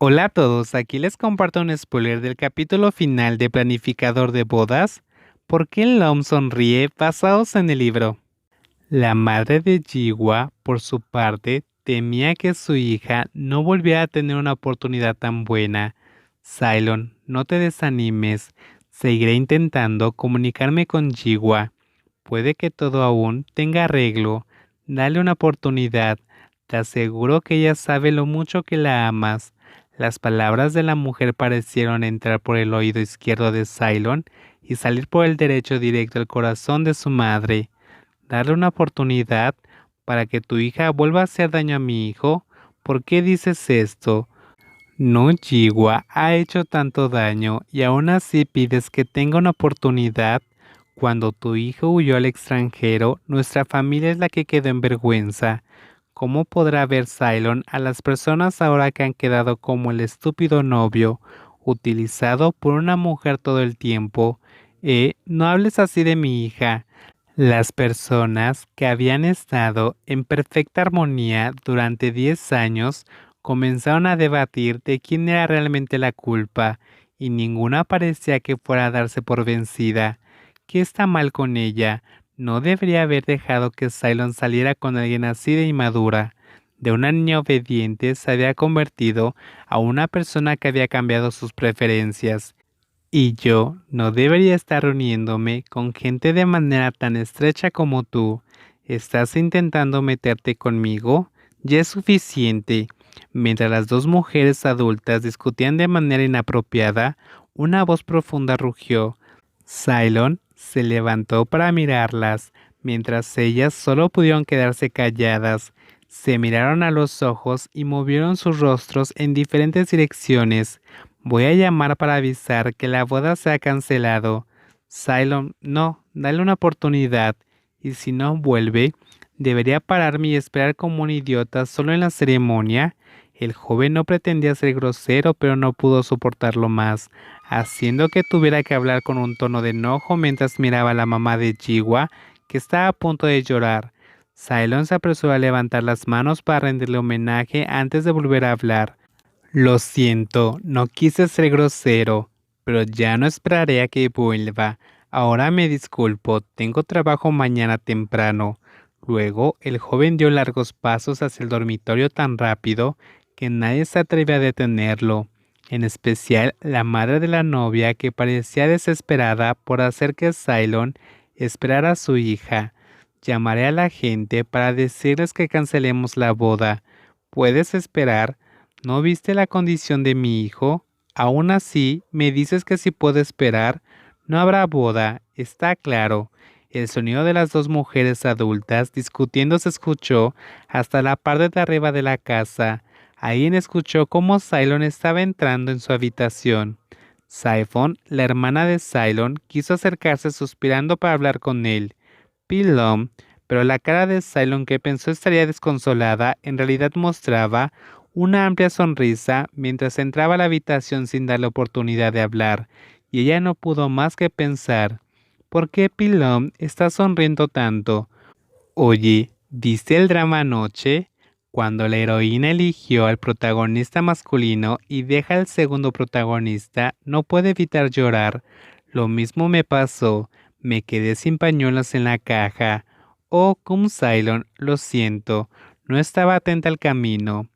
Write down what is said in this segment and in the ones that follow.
Hola a todos, aquí les comparto un spoiler del capítulo final de Planificador de Bodas. ¿Por qué Lom sonríe basados en el libro? La madre de Jiwa, por su parte, temía que su hija no volviera a tener una oportunidad tan buena. Cylon, no te desanimes, seguiré intentando comunicarme con Jiwa. Puede que todo aún tenga arreglo. Dale una oportunidad. Te aseguro que ella sabe lo mucho que la amas. Las palabras de la mujer parecieron entrar por el oído izquierdo de Cylon y salir por el derecho directo al corazón de su madre. Darle una oportunidad para que tu hija vuelva a hacer daño a mi hijo. ¿Por qué dices esto? No, Jiwa ha hecho tanto daño y aún así pides que tenga una oportunidad. Cuando tu hijo huyó al extranjero, nuestra familia es la que quedó en vergüenza. ¿Cómo podrá ver Cylon a las personas ahora que han quedado como el estúpido novio, utilizado por una mujer todo el tiempo? Eh, no hables así de mi hija. Las personas que habían estado en perfecta armonía durante 10 años comenzaron a debatir de quién era realmente la culpa y ninguna parecía que fuera a darse por vencida. ¿Qué está mal con ella? No debería haber dejado que Cylon saliera con alguien así de inmadura. De una niña obediente se había convertido a una persona que había cambiado sus preferencias. Y yo no debería estar reuniéndome con gente de manera tan estrecha como tú. ¿Estás intentando meterte conmigo? Ya es suficiente. Mientras las dos mujeres adultas discutían de manera inapropiada, una voz profunda rugió. Cylon se levantó para mirarlas, mientras ellas solo pudieron quedarse calladas. Se miraron a los ojos y movieron sus rostros en diferentes direcciones. Voy a llamar para avisar que la boda se ha cancelado. Cylon, no, dale una oportunidad. Y si no vuelve, debería pararme y esperar como un idiota solo en la ceremonia. El joven no pretendía ser grosero, pero no pudo soportarlo más, haciendo que tuviera que hablar con un tono de enojo mientras miraba a la mamá de Jiwa, que estaba a punto de llorar. Cylon se apresuró a levantar las manos para rendirle homenaje antes de volver a hablar. Lo siento, no quise ser grosero, pero ya no esperaré a que vuelva. Ahora me disculpo, tengo trabajo mañana temprano. Luego, el joven dio largos pasos hacia el dormitorio tan rápido que nadie se atrevía a detenerlo, en especial la madre de la novia que parecía desesperada por hacer que Cylon esperara a su hija. Llamaré a la gente para decirles que cancelemos la boda. ¿Puedes esperar? ¿No viste la condición de mi hijo? Aún así, me dices que si puedo esperar, no habrá boda, está claro. El sonido de las dos mujeres adultas discutiendo se escuchó hasta la parte de arriba de la casa. Alguien escuchó cómo Cylon estaba entrando en su habitación. Siphon, la hermana de Cylon, quiso acercarse suspirando para hablar con él. Pilom, pero la cara de Cylon que pensó estaría desconsolada en realidad mostraba una amplia sonrisa mientras entraba a la habitación sin darle oportunidad de hablar, y ella no pudo más que pensar, ¿por qué Pilom está sonriendo tanto? Oye, ¿viste el drama anoche? Cuando la heroína eligió al protagonista masculino y deja al segundo protagonista, no puede evitar llorar. Lo mismo me pasó, me quedé sin pañuelos en la caja. Oh, cum Cylon, lo siento, no estaba atenta al camino.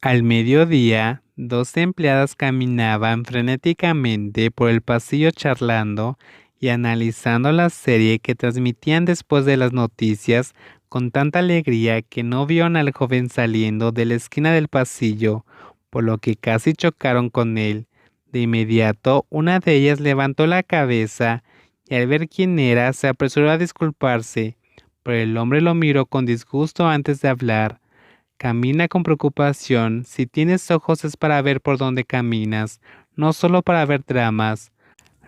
Al mediodía, dos empleadas caminaban frenéticamente por el pasillo charlando y analizando la serie que transmitían después de las noticias con tanta alegría que no vieron al joven saliendo de la esquina del pasillo, por lo que casi chocaron con él. De inmediato, una de ellas levantó la cabeza y al ver quién era se apresuró a disculparse, pero el hombre lo miró con disgusto antes de hablar. Camina con preocupación, si tienes ojos es para ver por dónde caminas, no solo para ver dramas.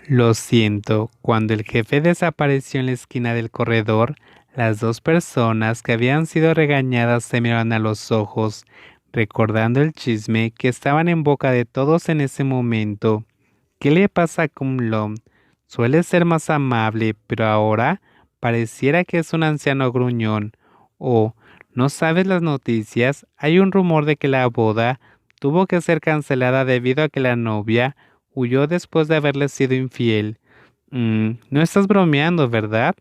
Lo siento, cuando el jefe desapareció en la esquina del corredor, las dos personas que habían sido regañadas se miraron a los ojos, recordando el chisme que estaban en boca de todos en ese momento. ¿Qué le pasa a Kumlom? Suele ser más amable, pero ahora pareciera que es un anciano gruñón. ¿O no sabes las noticias? Hay un rumor de que la boda tuvo que ser cancelada debido a que la novia huyó después de haberle sido infiel. Mm, no estás bromeando, ¿verdad?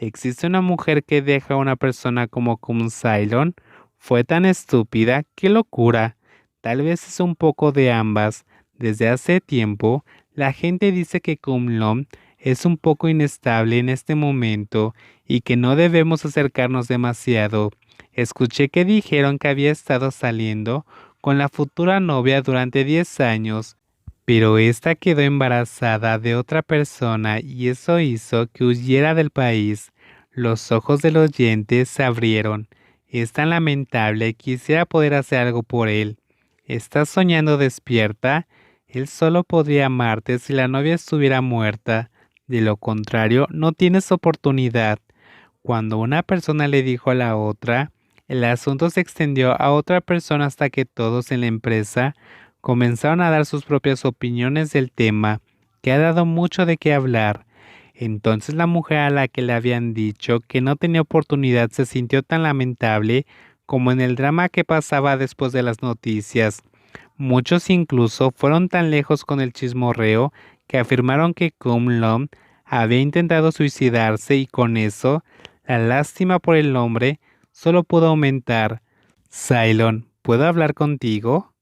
¿Existe una mujer que deja a una persona como Kun Cylon? Fue tan estúpida, qué locura. Tal vez es un poco de ambas. Desde hace tiempo, la gente dice que Kumlon es un poco inestable en este momento y que no debemos acercarnos demasiado. Escuché que dijeron que había estado saliendo con la futura novia durante 10 años, pero esta quedó embarazada de otra persona y eso hizo que huyera del país. Los ojos del oyente se abrieron. Es tan lamentable, quisiera poder hacer algo por él. ¿Estás soñando despierta? Él solo podría amarte si la novia estuviera muerta. De lo contrario, no tienes oportunidad. Cuando una persona le dijo a la otra, el asunto se extendió a otra persona hasta que todos en la empresa comenzaron a dar sus propias opiniones del tema, que ha dado mucho de qué hablar. Entonces la mujer a la que le habían dicho que no tenía oportunidad se sintió tan lamentable como en el drama que pasaba después de las noticias. Muchos incluso fueron tan lejos con el chismorreo que afirmaron que Cum había intentado suicidarse y con eso la lástima por el hombre solo pudo aumentar. Cylon, ¿puedo hablar contigo?